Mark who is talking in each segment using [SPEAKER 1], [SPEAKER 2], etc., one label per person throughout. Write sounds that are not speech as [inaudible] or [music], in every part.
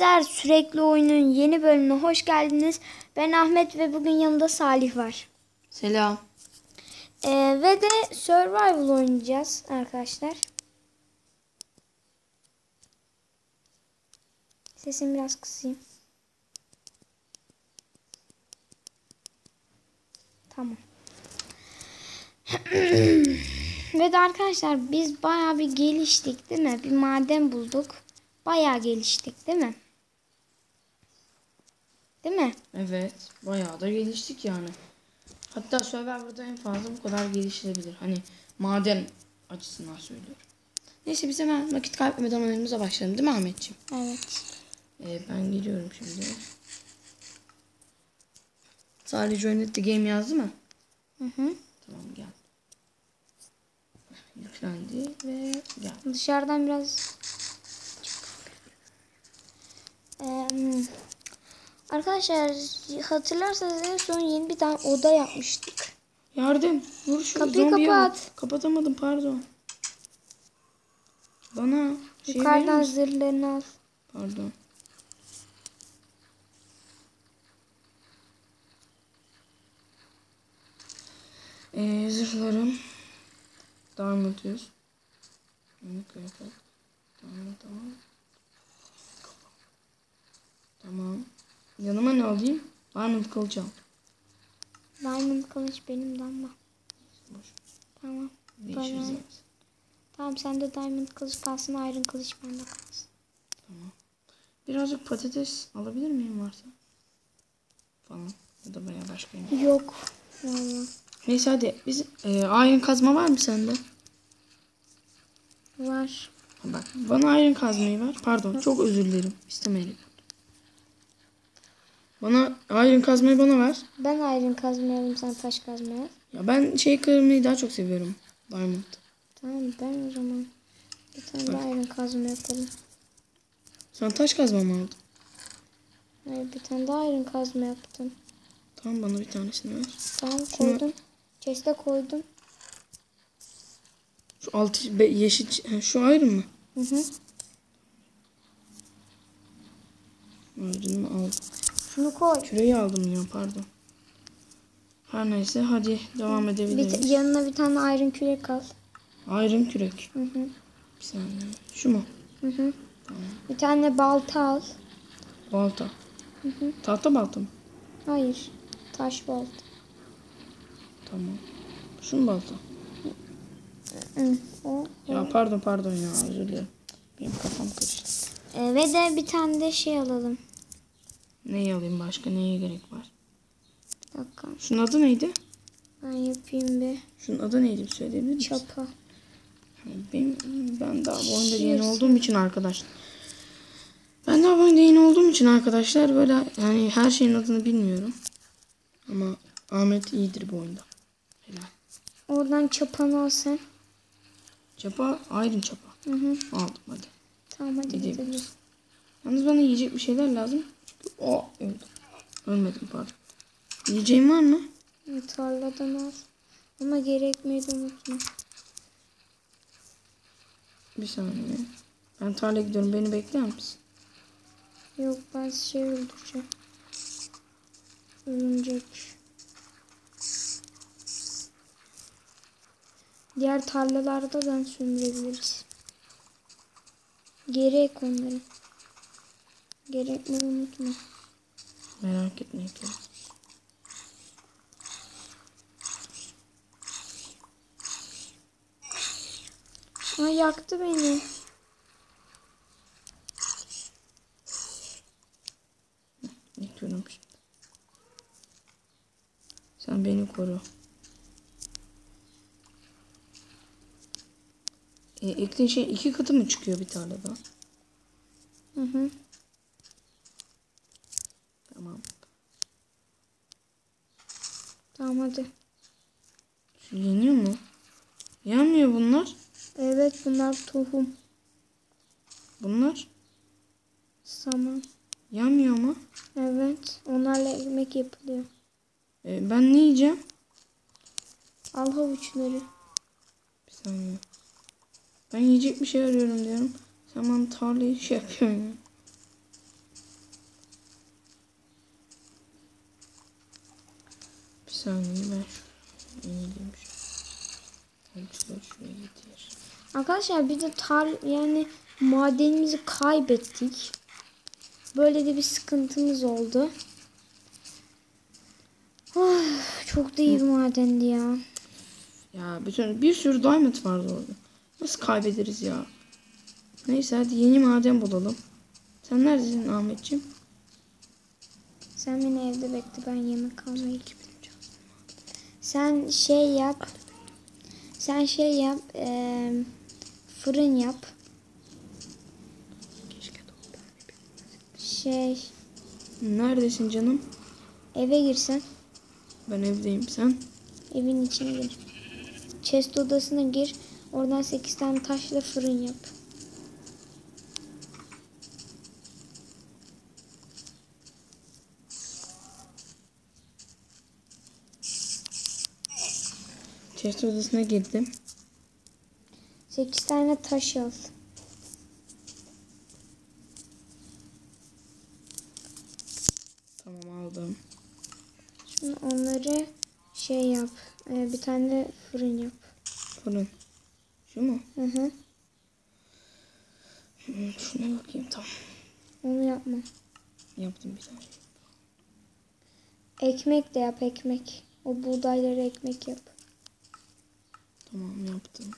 [SPEAKER 1] Der sürekli oyunun yeni bölümüne hoş geldiniz. Ben Ahmet ve bugün yanımda Salih var.
[SPEAKER 2] Selam.
[SPEAKER 1] Ee, ve de survival oynayacağız arkadaşlar. Sesimi biraz kısayım. Tamam. [clears throat] ve de arkadaşlar biz bayağı bir geliştik değil mi? Bir maden bulduk. Bayağı geliştik değil mi? Değil mi?
[SPEAKER 2] Evet. Bayağı da geliştik yani. Hatta Survivor'da en fazla bu kadar gelişilebilir. Hani maden açısından söylüyorum. Neyse biz hemen vakit kaybetmeden oyunumuza başlayalım değil mi Ahmetciğim?
[SPEAKER 1] Evet.
[SPEAKER 2] Ee, ben geliyorum şimdi. Salih Join the Game yazdı mı?
[SPEAKER 1] Hı hı.
[SPEAKER 2] Tamam gel. Yüklendi ve gel.
[SPEAKER 1] Dışarıdan biraz Eee, arkadaşlar hatırlarsanız en son yeni bir tane oda yapmıştık.
[SPEAKER 2] Yardım. Vur şu
[SPEAKER 1] Kapıyı
[SPEAKER 2] zombiye vur.
[SPEAKER 1] kapat.
[SPEAKER 2] Kapatamadım pardon. Bana şey
[SPEAKER 1] Yukarıdan zırhlarını al.
[SPEAKER 2] Pardon. Ee, zırhlarım. Diamond yüz. Kıyafet. Tamam tamam. Tamam. Yanıma ne alayım? Diamond kılıç al.
[SPEAKER 1] Diamond kılıç benim de ama.
[SPEAKER 2] Boş.
[SPEAKER 1] Tamam.
[SPEAKER 2] Değişir
[SPEAKER 1] Tamam.
[SPEAKER 2] zaten.
[SPEAKER 1] Tamam sende diamond kılıç kalsın iron kılıç bende kalsın.
[SPEAKER 2] Birazcık patates alabilir miyim varsa? Falan. Ya da veya başka yemek.
[SPEAKER 1] Yok. Vallahi.
[SPEAKER 2] Neyse hadi. Biz e, iron kazma var mı sende?
[SPEAKER 1] Var.
[SPEAKER 2] Bak bana iron kazmayı ver. Pardon çok özür dilerim. İstemeyelim. Bana iron kazmayı bana ver.
[SPEAKER 1] Ben iron kazmayalım sen taş kazmaya.
[SPEAKER 2] Ya ben şey kırmayı daha çok seviyorum. Diamond.
[SPEAKER 1] Tamam ben o zaman bir tane daha iron kazma yapalım.
[SPEAKER 2] Sen taş kazma mı aldın?
[SPEAKER 1] Hayır bir tane daha iron kazma yaptım.
[SPEAKER 2] Tamam bana bir tanesini ver.
[SPEAKER 1] Tamam koydum. Chest'e koydum.
[SPEAKER 2] Şu altı be, yeşil şu iron mı?
[SPEAKER 1] Hı hı.
[SPEAKER 2] Iron'ı aldım.
[SPEAKER 1] Şunu koy.
[SPEAKER 2] Küreyi aldım ya pardon. Her neyse hadi devam
[SPEAKER 1] Bir,
[SPEAKER 2] edebiliriz.
[SPEAKER 1] t- yanına bir tane iron kürek al.
[SPEAKER 2] Iron kürek.
[SPEAKER 1] Hı hı.
[SPEAKER 2] Bir saniye. Şu mu?
[SPEAKER 1] Hı hı. Bir tane balta al.
[SPEAKER 2] Balta. Tahta balta mı?
[SPEAKER 1] Hayır. Taş balta.
[SPEAKER 2] Tamam. Şu mu balta?
[SPEAKER 1] Hı. O.
[SPEAKER 2] Ya pardon pardon ya özür dilerim. Benim kafam karıştı.
[SPEAKER 1] Ee, ve de bir tane de şey alalım.
[SPEAKER 2] Neyi alayım başka neye gerek var?
[SPEAKER 1] Bir dakika.
[SPEAKER 2] Şunun adı neydi?
[SPEAKER 1] Ben yapayım bir.
[SPEAKER 2] Şunun adı neydi bir söyleyebilir misin?
[SPEAKER 1] Çapa.
[SPEAKER 2] Benim, ben daha bu oyunda yeni olduğum için arkadaşlar. Ben daha bu oyunda yeni olduğum için arkadaşlar böyle yani her şeyin adını bilmiyorum. Ama Ahmet iyidir bu oyunda. Helal.
[SPEAKER 1] Oradan çapanı al sen.
[SPEAKER 2] Çapa ayrın çapa.
[SPEAKER 1] Hı hı.
[SPEAKER 2] Aldım hadi.
[SPEAKER 1] Tamam hadi
[SPEAKER 2] gidelim. Yalnız bana yiyecek bir şeyler lazım. O öldüm. Ölmedim pardon. Yiyeceğim var mı?
[SPEAKER 1] Tarladan al. Ama gerekmeyi de unutma.
[SPEAKER 2] Bir saniye. Ben tarlaya gidiyorum. Beni bekler misin?
[SPEAKER 1] Yok ben şey öldüreceğim. Örümcek. Diğer tarlalarda da sömürebiliriz. Geri ek Gerekmeyi unutma.
[SPEAKER 2] Merak etme. ki.
[SPEAKER 1] Ay yaktı beni.
[SPEAKER 2] Yıkıyorum şimdi. Sen beni koru. E, ektiğin şey iki katı mı çıkıyor bir tarlada?
[SPEAKER 1] Hı hı.
[SPEAKER 2] Tamam.
[SPEAKER 1] Tamam hadi.
[SPEAKER 2] Yeniyor mu? Yanmıyor bunlar.
[SPEAKER 1] Evet bunlar tohum.
[SPEAKER 2] Bunlar
[SPEAKER 1] Saman.
[SPEAKER 2] yanmıyor mu?
[SPEAKER 1] Evet. Onlarla ekmek yapılıyor.
[SPEAKER 2] E, ben ne yiyeceğim?
[SPEAKER 1] Al havuçları.
[SPEAKER 2] Bir saniye. Ben yiyecek bir şey arıyorum diyorum. Sen bana tarlayı şey yapıyorsun ya. Saniye ben şu şuraya getir.
[SPEAKER 1] Arkadaşlar bir de tar yani madenimizi kaybettik. Böyle de bir sıkıntımız oldu. Of, çok da iyi bir madendi ya.
[SPEAKER 2] Ya bütün bir sürü diamond vardı orada. Nasıl kaybederiz ya? Neyse hadi yeni maden bulalım. Sen neredesin Ahmetciğim?
[SPEAKER 1] Sen beni evde bekle ben yemek almaya gideyim. Sen şey yap. Sen şey yap. eee, fırın yap. Şey
[SPEAKER 2] Neredesin canım?
[SPEAKER 1] eve girsen.
[SPEAKER 2] Ben evdeyim. Sen?
[SPEAKER 1] Evin içine gir. Chest odasına gir. Oradan 8 tane taşla fırın yap.
[SPEAKER 2] Chest odasına girdim.
[SPEAKER 1] 8 tane taş al.
[SPEAKER 2] Tamam aldım.
[SPEAKER 1] Şimdi onları şey yap. Ee, bir tane fırın yap.
[SPEAKER 2] Fırın. Şu mu?
[SPEAKER 1] Hı hı.
[SPEAKER 2] Hmm, Şuna bakayım tamam.
[SPEAKER 1] Onu yapma.
[SPEAKER 2] Yaptım bir tane.
[SPEAKER 1] Ekmek de yap ekmek. O buğdayları ekmek yap.
[SPEAKER 2] Tamam yaptım.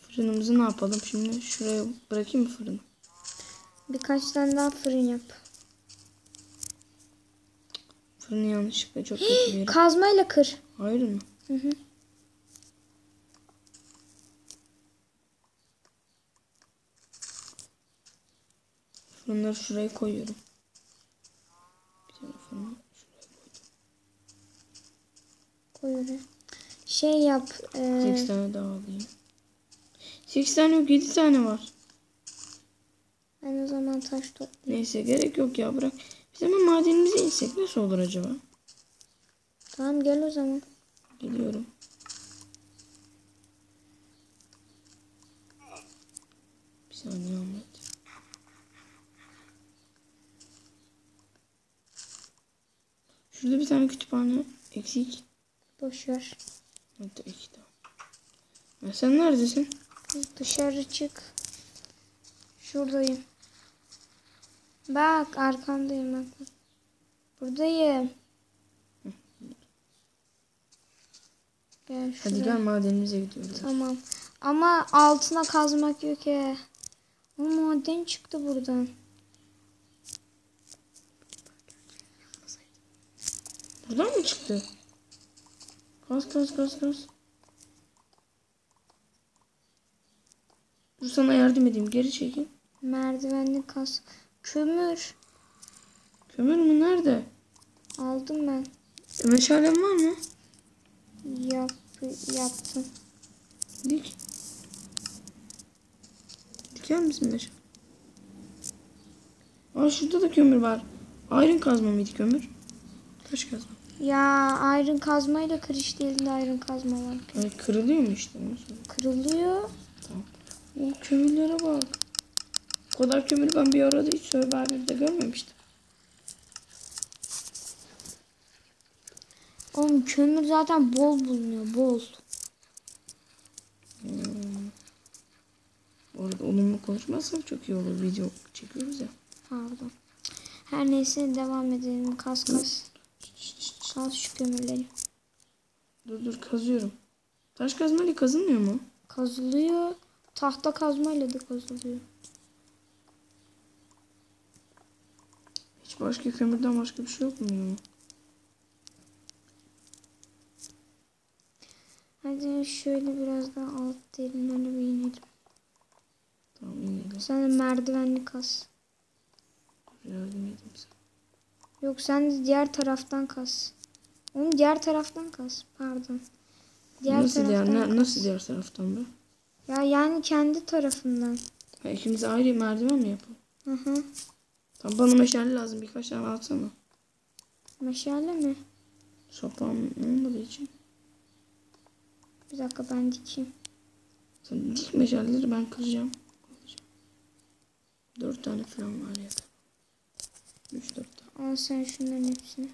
[SPEAKER 2] Fırınımızı ne yapalım şimdi? Şuraya bırakayım mı fırını?
[SPEAKER 1] Birkaç tane daha fırın yap.
[SPEAKER 2] Fırını yanlışlıkla çok kötü bir yere.
[SPEAKER 1] Kazmayla kır.
[SPEAKER 2] Hayır mı?
[SPEAKER 1] Hı hı.
[SPEAKER 2] Fırınları şuraya koyuyorum. Bir tane fırını şuraya koydum.
[SPEAKER 1] Koy oraya. Şey yap. e,
[SPEAKER 2] 8 tane daha alayım. 8 tane yok 7 tane var.
[SPEAKER 1] ben o zaman taş toplayayım.
[SPEAKER 2] Neyse gerek yok ya bırak. Biz hemen madenimize insek nasıl olur acaba?
[SPEAKER 1] Tamam gel o zaman.
[SPEAKER 2] Geliyorum. Bir saniye Ahmet. Şurada bir tane kütüphane eksik.
[SPEAKER 1] Boş
[SPEAKER 2] iki tane. Ya sen neredesin?
[SPEAKER 1] Dışarı çık. Şuradayım. Bak arkandayım bak. Buradayım. Gel şuraya.
[SPEAKER 2] Hadi gel madenimize gidiyoruz.
[SPEAKER 1] Tamam. Ama altına kazmak yok ya. O maden çıktı buradan.
[SPEAKER 2] Buradan mı çıktı? Kaz kaz kaz kaz. Dur sana yardım edeyim. Geri çekil.
[SPEAKER 1] Merdivenli kaz. Kömür.
[SPEAKER 2] Kömür mü nerede?
[SPEAKER 1] Aldım ben.
[SPEAKER 2] Meşalem var mı?
[SPEAKER 1] Yap, yaptım.
[SPEAKER 2] Dik. Diker misin meşale? Aa şurada da kömür var. Ayrın kazma mıydı kömür? Taş kazma.
[SPEAKER 1] Ya ayrın kazmayla kır işte elinde ayrın kazma var.
[SPEAKER 2] Ay kırılıyor mu işte?
[SPEAKER 1] Kırılıyor.
[SPEAKER 2] Tamam. O kömürlere bak. O kadar kömürü ben bir arada hiç Survivor'da görmemiştim.
[SPEAKER 1] Oğlum kömür zaten bol bulunuyor. Bol.
[SPEAKER 2] Bu arada olumlu konuşmazsam çok iyi olur. Video çekiyoruz ya.
[SPEAKER 1] Pardon. Her neyse devam edelim. Kaz kaz. Kaz şu kömürleri.
[SPEAKER 2] Dur dur kazıyorum. Taş kazmayla kazılmıyor mu?
[SPEAKER 1] Kazılıyor. Tahta kazmayla da kazılıyor.
[SPEAKER 2] Hiç başka kömürden başka bir şey yok mu?
[SPEAKER 1] Hadi şöyle biraz daha alt derinlerine bir inelim.
[SPEAKER 2] Tamam inelim.
[SPEAKER 1] Sen de merdivenli kaz.
[SPEAKER 2] Yardım edeyim sana.
[SPEAKER 1] Yok sen de diğer taraftan kaz. Onu diğer taraftan kaz. Pardon. Diğer
[SPEAKER 2] nasıl diğer, ne-
[SPEAKER 1] kaz.
[SPEAKER 2] nasıl diğer taraftan be?
[SPEAKER 1] Ya yani kendi tarafından.
[SPEAKER 2] Ha, ikimiz ayrı merdiven mi yapalım?
[SPEAKER 1] Hı hı.
[SPEAKER 2] Tamam bana meşale lazım birkaç tane atsana.
[SPEAKER 1] Meşale mi?
[SPEAKER 2] Sopam olmadığı için.
[SPEAKER 1] Bir dakika ben dikeyim.
[SPEAKER 2] Sen dik meşaleleri ben kıracağım. Dört tane falan var ya. Üç dört tane.
[SPEAKER 1] Al sen şunların hepsini.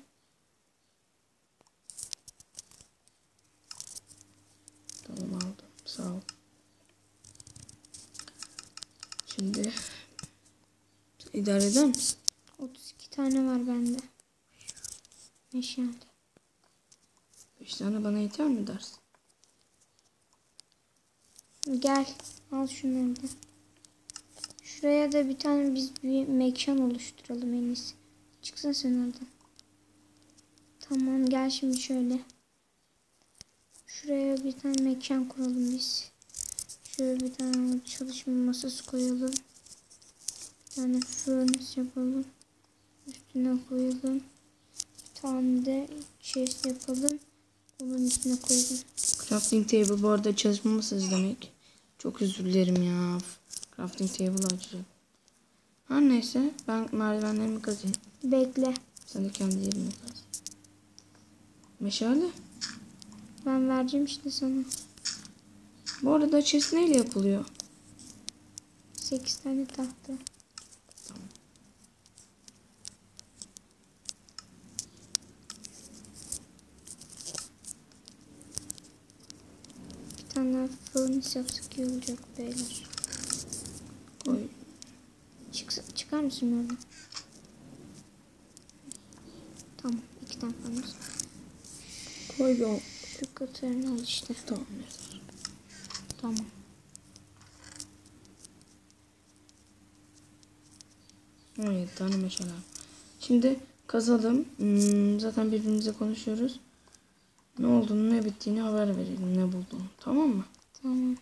[SPEAKER 2] Tamam aldım. Sağ ol. Şimdi idare eder misin?
[SPEAKER 1] 32 tane var bende. Meşale.
[SPEAKER 2] 5 tane bana yeter mi dersin?
[SPEAKER 1] Gel al şunları da. Şuraya da bir tane biz bir mekan oluşturalım en iyisi. Çıksın sen oradan. Tamam gel şimdi şöyle. Bir tane mekan kuralım biz. Şöyle bir tane çalışma masası koyalım. Bir tane furnace yapalım. Üstüne koyalım. Bir tane de chest yapalım. Onun üstüne koyalım.
[SPEAKER 2] Crafting table bu arada çalışma masası demek. Çok özür dilerim ya. Crafting table açacağım. Her neyse ben merdivenlerimi kazayım.
[SPEAKER 1] Bekle.
[SPEAKER 2] Sen de kendi yerini kaz. Meşale.
[SPEAKER 1] Ben vereceğim işte sana.
[SPEAKER 2] Bu arada chest neyle yapılıyor?
[SPEAKER 1] 8 tane tahta. Bir tane furnace yapsak iyi olacak beyler.
[SPEAKER 2] Koy.
[SPEAKER 1] Çık, çıkar mısın oradan? Tamam. iki tane furnace.
[SPEAKER 2] Koy bir
[SPEAKER 1] katarını al işte.
[SPEAKER 2] Tamam.
[SPEAKER 1] Tamam.
[SPEAKER 2] Evet tane meşale. Şimdi kazalım. Hmm, zaten birbirimize konuşuyoruz. Ne olduğunu ne bittiğini haber verelim. Ne bulduğunu. Tamam mı?
[SPEAKER 1] Tamam.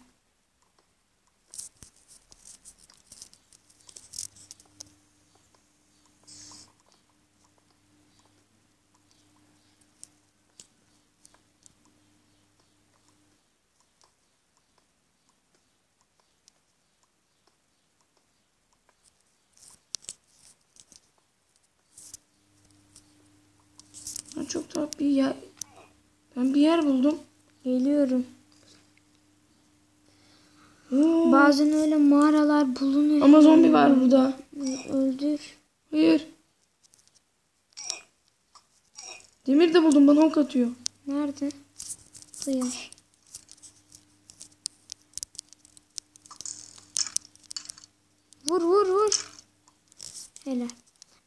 [SPEAKER 2] Çok tatlı bir yer... Ben bir yer buldum.
[SPEAKER 1] Geliyorum.
[SPEAKER 2] Oo,
[SPEAKER 1] Bazen öyle mağaralar bulunuyor.
[SPEAKER 2] Ama zombi var burada.
[SPEAKER 1] Öldür.
[SPEAKER 2] Hayır. Demir de buldum bana ok atıyor.
[SPEAKER 1] Nerede? Hayır. Vur vur vur. Helal.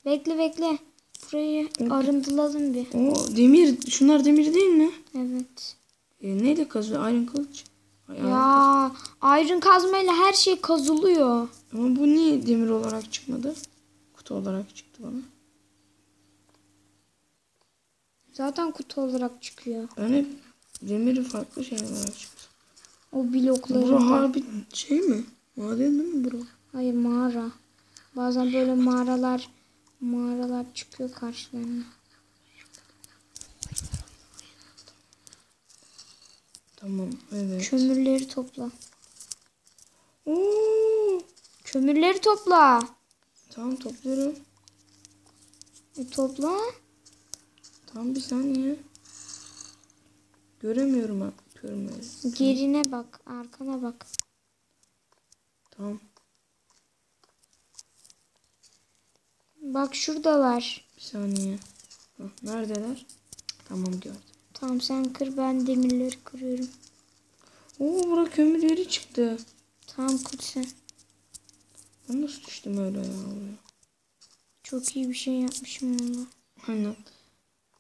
[SPEAKER 1] Bekle bekle. Burayı arındılalım bir.
[SPEAKER 2] Oo demir. Şunlar demir değil mi?
[SPEAKER 1] Evet.
[SPEAKER 2] E, neyle kazıyor? Iron kılıç. Ay, iron
[SPEAKER 1] Ya ayrın kazmayla her şey kazılıyor.
[SPEAKER 2] Ama bu niye demir olarak çıkmadı? Kutu olarak çıktı bana.
[SPEAKER 1] Zaten kutu olarak çıkıyor.
[SPEAKER 2] Hep demiri farklı şey olarak çıktı.
[SPEAKER 1] O
[SPEAKER 2] Bura
[SPEAKER 1] blokları.
[SPEAKER 2] harbi şey mi? Maden değil mi bura?
[SPEAKER 1] Hayır mağara. Bazen böyle mağaralar mağaralar çıkıyor karşılarına.
[SPEAKER 2] Tamam evet.
[SPEAKER 1] Kömürleri topla.
[SPEAKER 2] Oo,
[SPEAKER 1] Kömürleri topla.
[SPEAKER 2] tamam topluyorum.
[SPEAKER 1] E, topla.
[SPEAKER 2] Tamam bir saniye. Göremiyorum ben kömürleri.
[SPEAKER 1] Gerine bak, arkana bak.
[SPEAKER 2] Tamam
[SPEAKER 1] Bak şuradalar.
[SPEAKER 2] bir saniye. Hah, neredeler? Tamam gördüm.
[SPEAKER 1] Tamam sen kır ben demirleri kırıyorum.
[SPEAKER 2] Oo bura kömür yeri çıktı.
[SPEAKER 1] Tamam kır sen.
[SPEAKER 2] Ben nasıl düştüm öyle ya oraya?
[SPEAKER 1] Çok iyi bir şey yapmışım valla.
[SPEAKER 2] Aynen.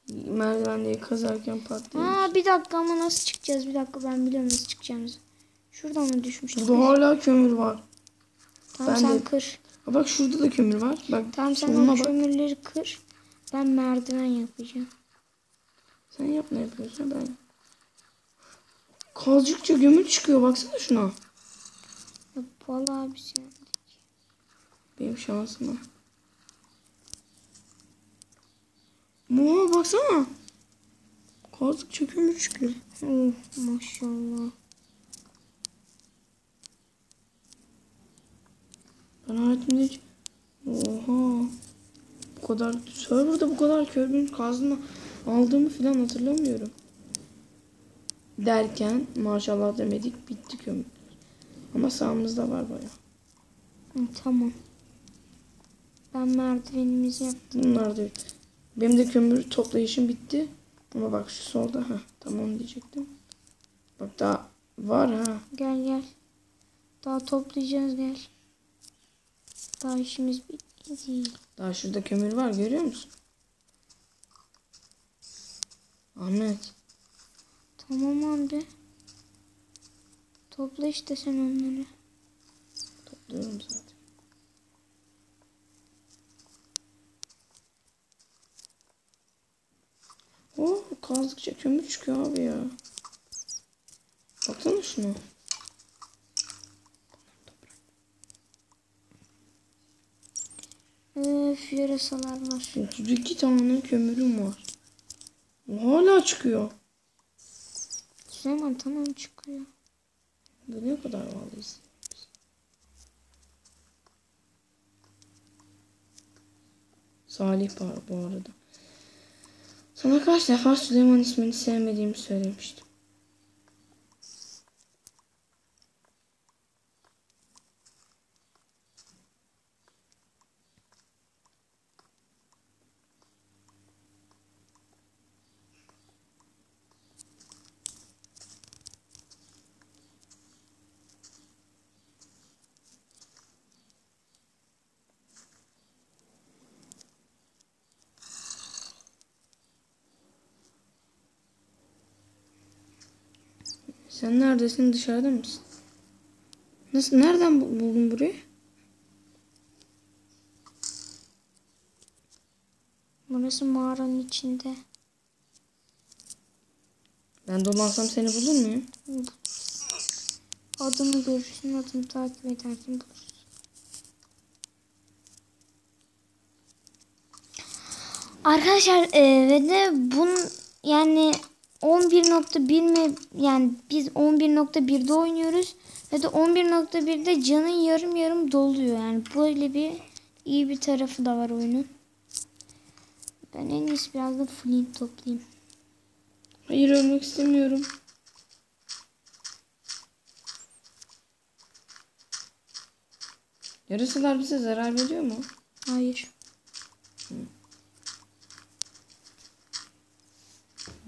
[SPEAKER 2] Merdivenleri kazarken patladı.
[SPEAKER 1] Aa bir dakika ama nasıl çıkacağız? Bir dakika ben biliyorum nasıl çıkacağımızı. Şuradan mı düşmüştük?
[SPEAKER 2] Burada hala kömür var.
[SPEAKER 1] Tamam
[SPEAKER 2] ben
[SPEAKER 1] sen
[SPEAKER 2] de-
[SPEAKER 1] kır.
[SPEAKER 2] Ha bak şurada da kömür var. Bak
[SPEAKER 1] Tamam sen
[SPEAKER 2] soluma
[SPEAKER 1] o
[SPEAKER 2] bak.
[SPEAKER 1] kömürleri kır. Ben merdiven yapacağım.
[SPEAKER 2] Sen yap ne yapıyorsan ben. Kazdıkça gömür çıkıyor baksana şuna.
[SPEAKER 1] Ya vallahi bir şey.
[SPEAKER 2] Benim şansıma. Muha baksana. Kazdıkça kömür çıkıyor.
[SPEAKER 1] Oh maşallah.
[SPEAKER 2] Ben hayatımda hiç... Oha. Bu kadar... Serverda bu kadar kömür kazdığımı aldığımı falan hatırlamıyorum. Derken maşallah demedik bitti kömür. Ama sağımızda var baya.
[SPEAKER 1] Tamam. Ben merdivenimizi yaptım.
[SPEAKER 2] Bunlar da benim de kömür toplayışım bitti. Ama bak şu solda ha tamam diyecektim. Bak daha Var ha.
[SPEAKER 1] Gel gel. Daha toplayacağız gel. Daha işimiz bitmedi.
[SPEAKER 2] Daha şurada kömür var görüyor musun? Ahmet.
[SPEAKER 1] Tamam abi. Topla işte sen onları.
[SPEAKER 2] Topluyorum zaten. Oh kazdıkça kömür çıkıyor abi ya. Baksana şuna.
[SPEAKER 1] Öf yarasalar var.
[SPEAKER 2] 32 tane kömürüm var. Hala çıkıyor.
[SPEAKER 1] Süleyman tamam çıkıyor.
[SPEAKER 2] Bu ne kadar valdıyız? Salih var bu arada. Sana kaç defa Süleyman ismini sevmediğimi söylemiştim. Sen neredesin? Dışarıda mısın? Nasıl? Nereden bu- buldun burayı?
[SPEAKER 1] Burası mağaranın içinde.
[SPEAKER 2] Ben dolansam seni bulur muyum?
[SPEAKER 1] Adımı görürsün, adımı takip edersin bulursun. Arkadaşlar e, ve de bun yani 11.1 mi yani biz 11.1'de oynuyoruz ve de 11.1'de canın yarım yarım doluyor yani böyle bir iyi bir tarafı da var oyunun. Ben en iyisi biraz da flint toplayayım.
[SPEAKER 2] Hayır ölmek istemiyorum. Yarısılar bize zarar veriyor mu?
[SPEAKER 1] Hayır.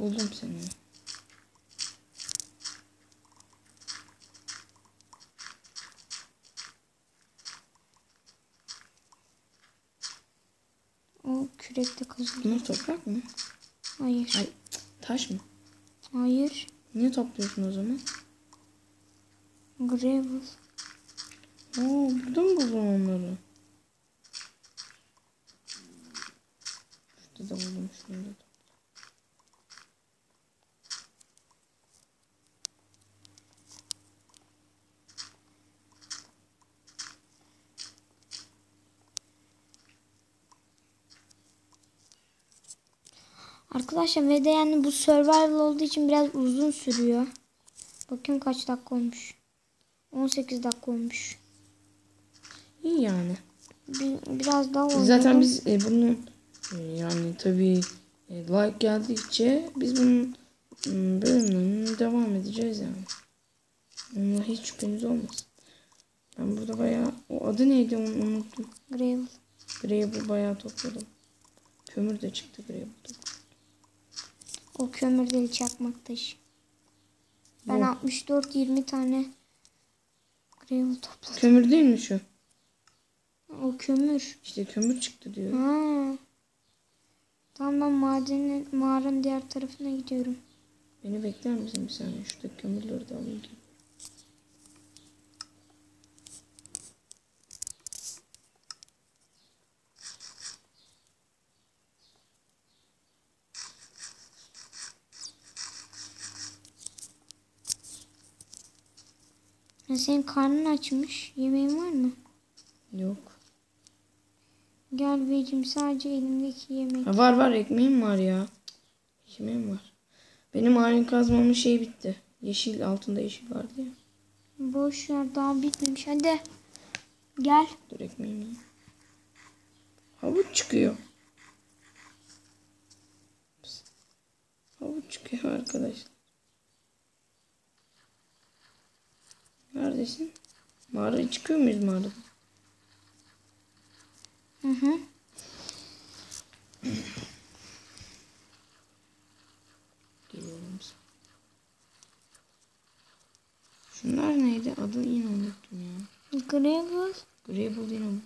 [SPEAKER 2] Buldum seni.
[SPEAKER 1] O kürekte kazılıyor.
[SPEAKER 2] Bunlar toprak mı?
[SPEAKER 1] Hayır.
[SPEAKER 2] Ay, taş mı?
[SPEAKER 1] Hayır.
[SPEAKER 2] Niye topluyorsun o zaman?
[SPEAKER 1] Gravel.
[SPEAKER 2] Oo, burada mı buldun onları? Şurada da buldum. Şurada da.
[SPEAKER 1] Arkadaşlar ve de yani bu survival olduğu için biraz uzun sürüyor. Bakın kaç dakika olmuş. 18 dakika olmuş.
[SPEAKER 2] İyi yani.
[SPEAKER 1] Bir, biraz daha oynayalım.
[SPEAKER 2] Zaten biz e, bunun e, yani tabii e, like geldikçe biz bunun mm, bölümlerine devam edeceğiz yani. Onunla hiç şüpheniz olmasın. Ben burada bayağı o adı neydi onu unuttum.
[SPEAKER 1] Gravel.
[SPEAKER 2] Gravel bayağı topladım. Kömür de çıktı Gravel
[SPEAKER 1] O kömürleri çakmak taşı. Ben
[SPEAKER 2] Yok.
[SPEAKER 1] 64-20 tane gravel topladım.
[SPEAKER 2] Kömür değil mi şu?
[SPEAKER 1] O kömür.
[SPEAKER 2] İşte kömür çıktı diyor.
[SPEAKER 1] Ha. Tamam ben madenin, mağaranın diğer tarafına gidiyorum.
[SPEAKER 2] Beni bekler misin bir saniye? Şuradaki kömürleri de alayım.
[SPEAKER 1] Ya senin karnın açmış. Yemeğin var mı?
[SPEAKER 2] Yok.
[SPEAKER 1] Gel beyciğim sadece elimdeki yemek.
[SPEAKER 2] Ha, var var ekmeğim var ya. Ekmeğim var. Benim halin kazmamın şey bitti. Yeşil altında yeşil vardı ya.
[SPEAKER 1] Boş ver daha bitmemiş. Hadi. Gel.
[SPEAKER 2] Dur ekmeğimi. Havuç çıkıyor. Havuç çıkıyor arkadaşlar. Neredesin? Mağaraya çıkıyor muyuz mağarada?
[SPEAKER 1] Hı hı.
[SPEAKER 2] Geliyorum.
[SPEAKER 1] Şunlar
[SPEAKER 2] neydi? Adını yine unuttum ya. Grable. Grable değil unuttum.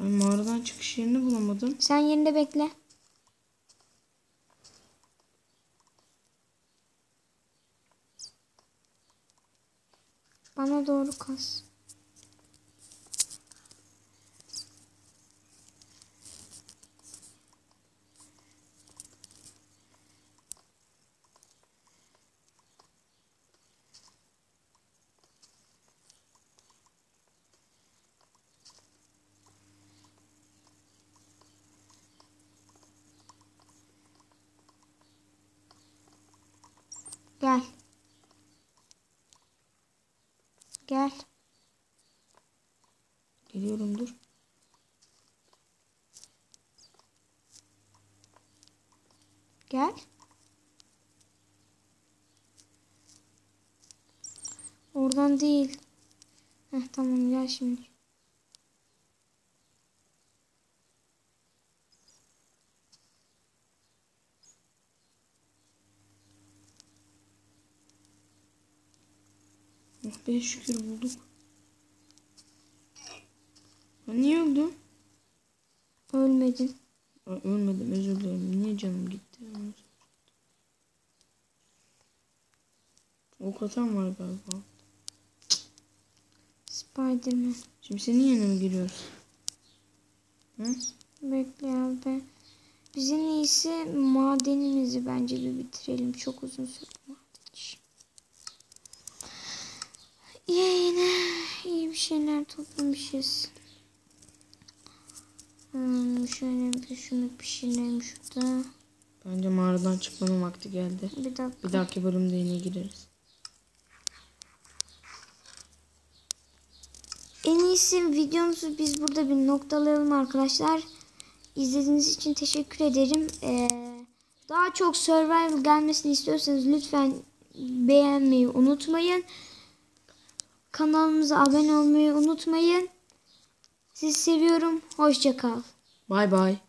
[SPEAKER 2] Ben mağaradan çıkış yerini bulamadım.
[SPEAKER 1] Sen yerinde bekle. Bana doğru kas. Gel. Gel.
[SPEAKER 2] Geliyorum dur.
[SPEAKER 1] Gel. Oradan değil. Heh, tamam gel şimdi.
[SPEAKER 2] Oh be şükür bulduk. Niye öldüm?
[SPEAKER 1] Ölmedin.
[SPEAKER 2] Ölmedim özür dilerim. Niye canım gitti? Ok atan var galiba.
[SPEAKER 1] Spiderman.
[SPEAKER 2] Şimdi senin mi giriyoruz? Hı?
[SPEAKER 1] Bekle abi. Biz en iyisi madenimizi bence bir bitirelim. Çok uzun sürdü maden. İyi yine iyi bir şeyler toplamışız. Hmm, şöyle bir şunu pişirelim şurada.
[SPEAKER 2] Bence mağaradan çıkmanın vakti geldi.
[SPEAKER 1] Bir dakika.
[SPEAKER 2] Bir dahaki bölümde yine gireriz.
[SPEAKER 1] En iyisi videomuzu biz burada bir noktalayalım arkadaşlar. İzlediğiniz için teşekkür ederim. Ee, daha çok survival gelmesini istiyorsanız lütfen beğenmeyi unutmayın. Kanalımıza abone olmayı unutmayın. Sizi seviyorum. Hoşça kal.
[SPEAKER 2] Bay bay.